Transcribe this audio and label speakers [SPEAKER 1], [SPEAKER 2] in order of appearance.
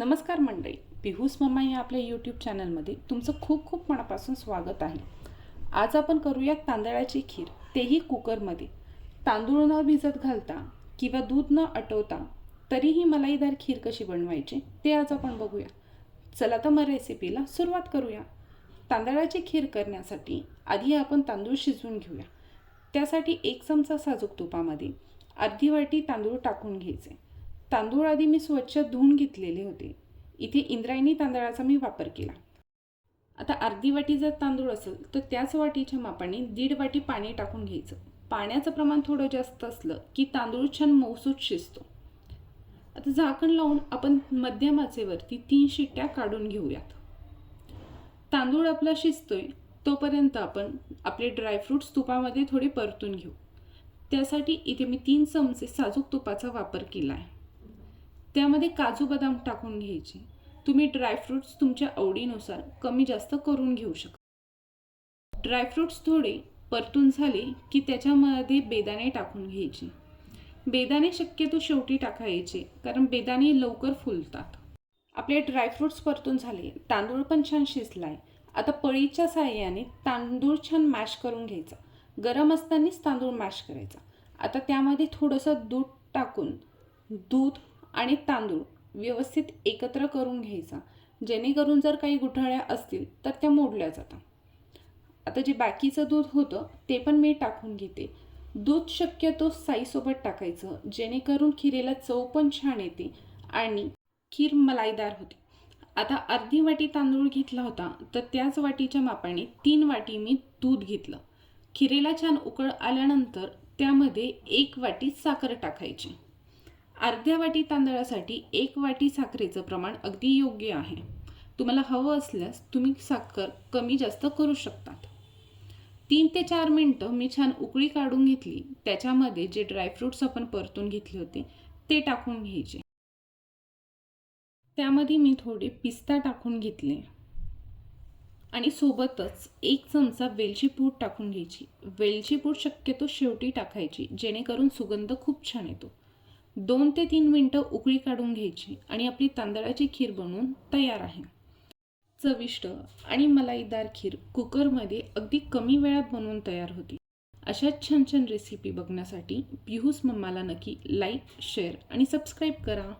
[SPEAKER 1] नमस्कार मंडळी पिहूस मम्मा या आपल्या यूट्यूब चॅनलमध्ये तुमचं खूप खूप मनापासून स्वागत आहे. आज आपण करूया तांदळाची खीर तेही कुकरमध्ये. तांदूळ न भिजत घालता किंवा दूध न आटवता तरीही मलाईदार खीर कशी बनवायची ते आज आपण बघूया. चला तर मग रेसिपीला सुरुवात करूया. तांदळाची खीर करण्यासाठी आधी आपण तांदूळ शिजवून घेऊया. त्यासाठी एक चमचा साजूक तुपामध्ये अर्धी वाटी तांदूळ टाकून घ्यायचे. तांदूळ आधी मी स्वच्छ धुवून घेतलेले होते. इथे इंद्रायणी तांदळाचा मी वापर केला. आता अर्धी वाटी जर तांदूळ असेल तर त्याच वाटीच्या मापाने दीड वाटी पाणी टाकून घ्यायचं. पाण्याचं प्रमाण थोडं जास्त असलं की तांदूळ छान मौसूत शिजतो. आता झाकण लावून आपण मध्यम आचेवरती तीन शिट्ट्या काढून घेऊयात. तांदूळ आपला शिजतोय तोपर्यंत आपण आपले ड्रायफ्रूट्स तुपामध्ये थोडे परतून घेऊ. त्यासाठी इथे मी तीन चमचे साजूक तुपाचा वापर केला आहे. त्यामध्ये काजू बदाम टाकून घ्यायचे. तुम्ही ड्रायफ्रूट्स तुमच्या आवडीनुसार कमी जास्त करून घेऊ शकता. ड्रायफ्रूट्स थोडे परतून झाले की त्याच्यामध्ये बेदाणे टाकून घ्यायचे. बेदाणे शक्यतो शेवटी टाकायचे कारण बेदाणे लवकर फुलतात. आपले ड्रायफ्रूट्स परतून झाले तांदूळ पण छान शिजलाय. आता पळीच्या साह्याने तांदूळ छान मॅश करून घ्यायचा. गरम असतानाच तांदूळ मॅश करायचा. आता त्यामध्ये थोडंसं दूध टाकून दूध आणि तांदूळ व्यवस्थित एकत्र करून घ्यायचा. जेणेकरून जर काही गुठळ्या असतील तर त्या मोडल्या जातात. आता जे बाकीचं दूध होतं ते पण मी टाकून घेते. दूध शक्यतो साईसोबत टाकायचं जेणेकरून खिरेला चव पण छान येते आणि खीर मलाईदार होते. आता अर्धी वाटी तांदूळ घेतला होता तर त्याच वाटीच्या मापाने तीन वाटी मी दूध घेतलं. खिरेला छान उकळ आल्यानंतर त्यामध्ये एक वाटी साखर टाकायची. अर्ध्या वाटी तांदळासाठी एक वाटी साखरेचं प्रमाण अगदी योग्य आहे. तुम्हाला हवं असल्यास तुम्ही साखर कमी जास्त करू शकतात. तीन ते चार मिनटं मी छान उकळी काढून घेतली. त्याच्यामध्ये जे ड्रायफ्रूट्स आपण परतून घेतले होते ते टाकून घ्यायचे. त्यामध्ये मी थोडे पिस्ता टाकून घेतले. आणि सोबतच एक चमचा वेलची पूड टाकून घ्यायची. वेलची पूड शक्यतो शेवटी टाकायची जेणेकरून सुगंध खूप छान येतो. दोन ते तीन मिनटं उकळी काढून घ्यायची आणि आपली तांदळाची खीर बनवून तयार आहे. चविष्ट आणि मलाईदार खीर कुकरमध्ये अगदी कमी वेळात बनवून तयार होती. अशाच छान छान रेसिपी बघण्यासाठी पिहूस मम्माला नक्की लाईक शेअर आणि सबस्क्राईब करा.